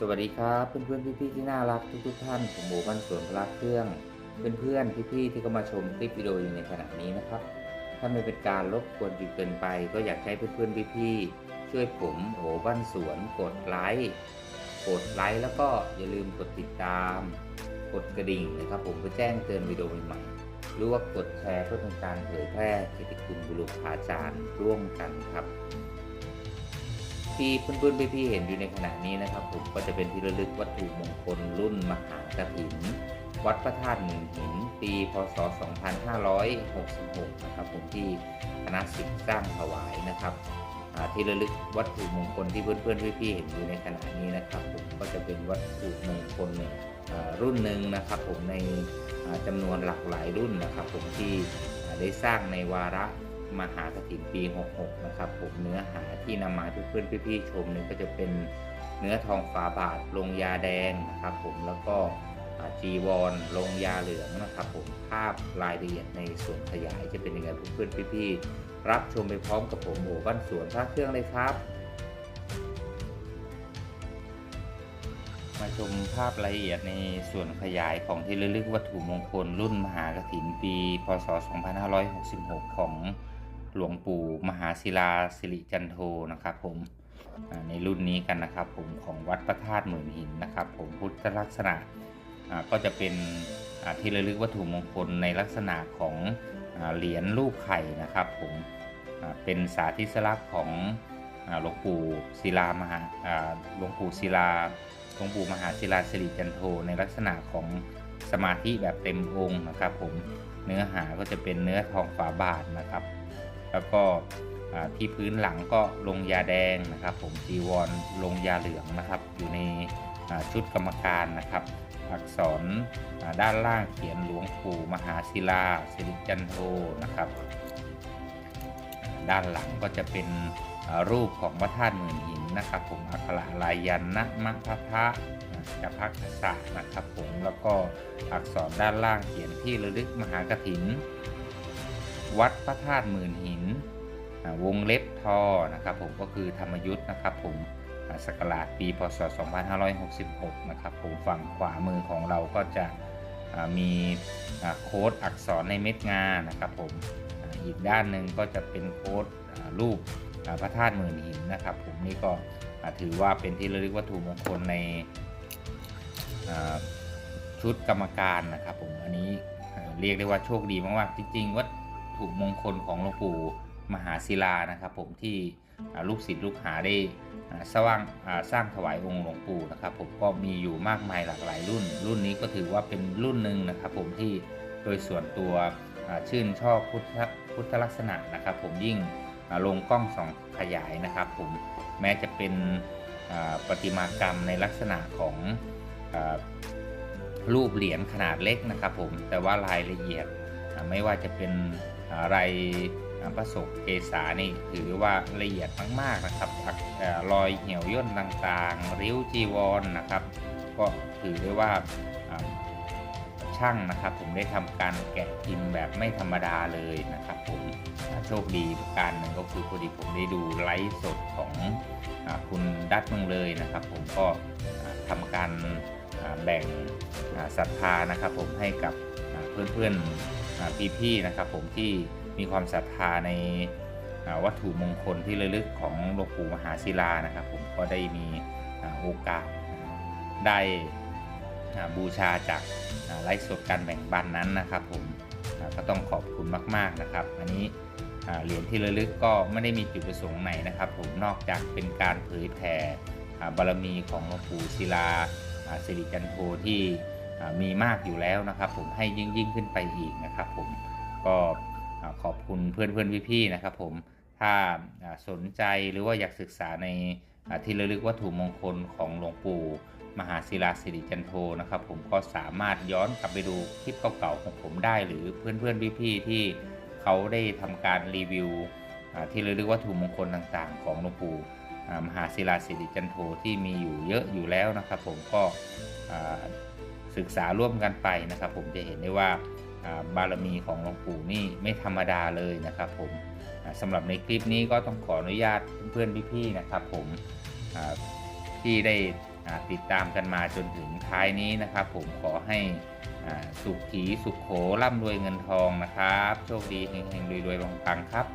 สวัสดีครับเพื่อนๆพี่ๆที่น่ารักทุกๆท่านผมโบบ้านสวนพลักเครื่องเพื่อนๆพี่ๆที่เข้ามาชมคลิปวิดีโออยู่ในขณะนี้นะครับ ถ้าไม่เป็นการรบกวนจนเกินไป ก็อยากให้เพื่อนๆพี่ๆช่วยผมโอบ้านสวนกดไลค์กดไลค์แล้วก็อย่าลืมกดติดตาม กดกระดิ่งนะครับ ผมเพื่อแจ้งเตือนวิดีโอใหม่ๆหรือว่ากดแชร์เพื่อเป็นการเผยแพร่เกียรติคุณบุรุษอาจารย์ร่วมกันครับ ที่เพื่อนๆพี่ๆเห็นอยู่ในขณะนี้นะครับ ผมก็จะเป็นที่ระลึกวัตถุมงคลรุ่นมหากถิน วัดพระธาตุหมื่นหิน ปีพศ 2566 นะครับผมที่คณะศิษย์สร้างถวายนะครับที่ระลึกวัตถุมงคลที่เพื่อนๆพี่ๆเห็นอยู่ในขณะนี้นะครับ ผมก็จะเป็นวัตถุมงคลรุ่นหนึ่งนะครับ ผมในอ่าจำนวนหลากหลายรุ่นนะครับ ผมที่ได้สร้างในวาระ มหากฐินปี 66 นะครับผมเนื้อหาที่นำมาให้เพื่อนๆพี่ๆชมนี่ก็จะเป็นเนื้อทองฝาบาทลงยาแดงนะครับผมแล้วก็จีวรลงยาเหลืองนะครับผมภาพรายละเอียดในส่วนขยายจะเป็นยังไงเพื่อนๆพี่ๆรับชมไปพร้อมกับผมโอ้บ้านสวนพระเครื่องเลยครับ มาชมภาพรายละเอียดในส่วนขยายของที่ระลึกวัตถุมงคลรุ่นมหากฐินปี พศ 2566 ของ หลวงปู่มหาศิลาสิริจันโทนะครับ ผมในรุ่นนี้กันนะครับ ผมของวัดพระธาตุหมื่นหินนะครับ ผมพุทธลักษณะก็จะเป็นที่ระลึกวัตถุมงคลในลักษณะของอเหรียญรูปไข่นะครับ ผมเป็นสาธิสลักษณ์ของหลวงปู่ศิลามหาอ่าหลวงปู่ศิลาหลวงปู่มหาศิลาสิริจันโทในลักษณะของสมาธิแบบเต็มองค์นะครับ ผมเนื้อหาก็จะเป็นเนื้อทองฝาบาทนะครับ แล้วก็ที่พื้นหลังก็ลงยาแดงนะครับ ผมจีวรลงยาเหลืองนะครับ อยู่ในชุดกรรมการนะครับ อักษรด้านล่างเขียนหลวงปู่มหาศิลาสิริจันโทนะครับ ด้านหลังก็จะเป็นรูปของพระธาตุหมื่นหินนะครับ ผมอักขระลายยันนะมะพะพะจะพักษะนะครับผมแล้วก็อักษรด้านล่างเขียนที่ระลึกมหากถิน วัดพระธาตุหมื่นหิน วงเล็บทอนะครับผมก็คือธรรมยุทธ์นะครับผมอ่าศักราชปีพศ 2566 นะครับผมฝั่งขวามือของเราก็จะมีโค้ดอักษรในเม็ดงานะครับผมอีกด้านหนึ่งก็จะเป็นโค้ดรูปพระธาตุหมื่นหินนะครับผมนี่ก็ถือว่าเป็นที่ระลึกวัตถุมงคลในชุดกรรมการนะครับผมอันนี้เรียกได้ว่าโชคดีมากๆจริงๆวัต ถุมงคลของหลวงปู่มหาศิลานะครับ ผมที่ลูกศิษย์ลูกหาได้สร้างสร้างถวายองค์หลวงปู่นะครับ ผมก็มีอยู่มากมายหลากหลายรุ่น รุ่นนี้ก็ถือว่าเป็นรุ่นหนึ่งนะครับ ผมที่โดยส่วนตัวชื่นชอบพุทธพุทธลักษณะนะครับ ผมยิ่งลงกล้องสองขยายนะครับ ผมแม้จะเป็นประติมากรรมในลักษณะของอรูปเหรียญขนาดเล็กนะครับ ผมแต่ว่ารายละเอียดไม่ว่าจะเป็น อ่ารายอ่าพระศกเกษานี่ถือว่าละเอียดมากๆนะครับอักอ่ารอยเหี่ยวย่นต่างๆ ริ้วจีวรนนะครับ ก็ถือได้ว่าช่างนะครับ ผมได้ทำการแกะพิมพ์แบบไม่ธรรมดาเลยนะครับผมโชคดีประการหนึ่งก็คือพอดีผมได้ดูไลฟ์สดของอคุณดัตเมืองเลยนะครับ ผมก็อ่าทำการแบ่งศรัทธานะครับ ผมให้กับเพื่อนๆ พี่ๆนะครับผมที่มีความศรัทธาในวัตถุมงคลที่ระลึกของหลวงปู่มหาศิลานะครับ ผมก็ได้มีโอกาสได้บูชาจากไลฟ์สดการแบ่งปันนั้นนะครับ ผมก็ต้องขอบคุณมาก ๆนะครับ อันนี้เหรียญที่ระลึกก็ไม่ได้มีจุดประสงค์ไหนนะครับ ผมนอกจากเป็นการเผยแผ่อ่บารมีของหลวงปู่ศิลาสิริจันโทที่ มีมากอยู่แล้วนะครับ ผมให้ยิ่งยิ่งขึ้นไปอีกนะครับผมก็ขอบคุณเพื่อนเพื่อนๆพี่ๆนะครับ ผมถ้าสนใจหรือว่าอยากศึกษาในที่ระลึกวัตถุมงคลของหลวงปู่มหาศิลาสิริจันโทนะครับ ผมก็สามารถย้อนกลับไปดูคลิปเก่าๆของผมได้ หรือเพื่อนๆพี่ๆที่เขาได้ทำการรีวิวที่ระลึกวัตถุมงคลต่างๆ ของหลวงปู่มหาศิลาสิริจันโทที่มีอยู่เยอะอยู่แล้วนะครับ ผมก็ ศึกษาร่วมกันไปนะครับ ผมจะเห็นได้ว่าบารมีของหลวงปู่นี่ไม่ธรรมดาเลยนะครับ ผมสำหรับในคลิปนี้ก็ต้องขออนุญาตเพื่อนๆพี่ๆนะครับ ผมที่ได้ติดตามกันมาจนถึงท้ายนี้นะครับ ผมขอให้สุขขีสุขโขร่ำรวยเงินทองนะครับ โชคดีเฮงๆรวยๆปังๆครับ